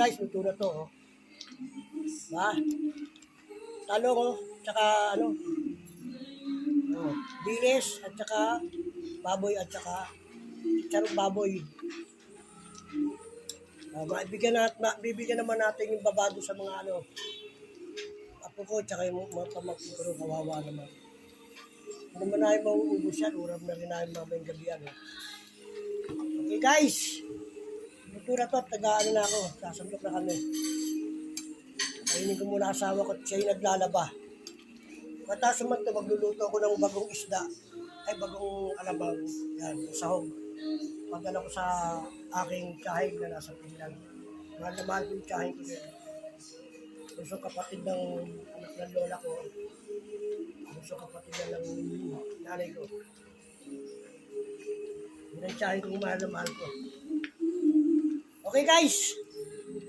Guys, luto na to, oh. Ba? Talong, oh. Tsaka, ano? Oh, dilis, at tsaka baboy, at tsaka charong baboy. Uh, maibigyan nat, ma, bibigyan naman natin yung babado sa mga ano, apo ko, tsaka yung mga pamangkin ko kawawa naman. Hindi naman namin mauubos yan, uram na rin namin mamayang gabi yan. eh. Okay guys, to at tagaan na ako, sasandok na kami. Kainin ko muna asawa ko at siya yung naglalaba. Mataas naman ito, magluluto ako ng bagong isda. Ay, bagong alabang. Yan, sahog. Magdala ko sa aking kahig na nasa Finland. Mahal na yung kahig ko din. Gusto kapatid ng anak ng lola ko. Gusto kapatid na ng nanay ko. Yun ang kahig kong mahal na mahal ko. Okay guys,